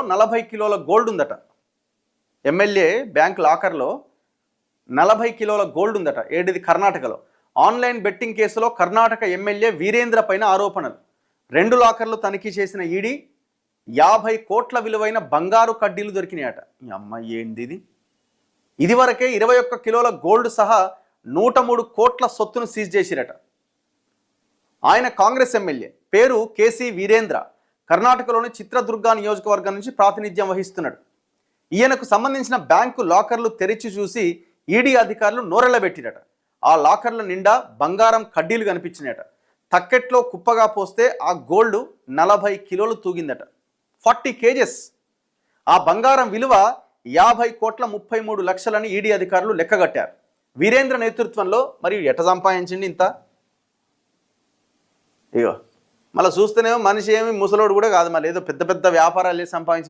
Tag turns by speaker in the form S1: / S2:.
S1: నలభై కిలోల గోల్డ్ ఉందట. ఎమ్మెల్యే బ్యాంక్ లాకర్లో నలభై కిలోల గోల్డ్ ఉందట ఏడిది కర్ణాటకలో. ఆన్లైన్ బెట్టింగ్ కేసులో కర్ణాటక ఎమ్మెల్యే వీరేంద్ర పైన ఆరోపణలు. రెండు లాకర్లు తనిఖీ చేసిన ఈడీ యాభై కోట్ల విలువైన బంగారు కడ్డీలు దొరికినాయట. అమ్మ ఏంది ఇది ఇదివరకే ఇరవై ఒక్క కిలోల గోల్డ్ సహా నూట మూడు కోట్ల సొత్తును సీజ్ చేసిరట. ఆయన కాంగ్రెస్ ఎమ్మెల్యే పేరు కేసీ వీరేంద్ర. కర్ణాటకలోని చిత్రదుర్గ నియోజకవర్గం నుంచి ప్రాతినిధ్యం వహిస్తున్నాడు. ఈయనకు సంబంధించిన బ్యాంకు లాకర్లు తెరిచి చూసి ఈడీ అధికారులు నోరెళ్ళబెట్టిరట ఆ లాకర్ల నిండా బంగారం కడ్డీలు కనిపించినట తక్కెట్లో కుప్పగా పోస్తే ఆ గోల్డ్ నలభై కిలోలు తూగిందట. Forty kgs. ఆ బంగారం విలువ యాభై కోట్ల ముప్పై మూడు లక్షలని ఈడీ అధికారులు లెక్కగట్టారు. వీరేంద్ర నేతృత్వంలో మరియు ఎట సంపాదించండి ఇంత? ఇగో. మళ్ళీ చూస్తేనేమో మనిషి ఏమి ముసలోడు కూడా కాదు మళ్ళీ. ఏదో పెద్ద పెద్ద వ్యాపారాలు సంపాదించి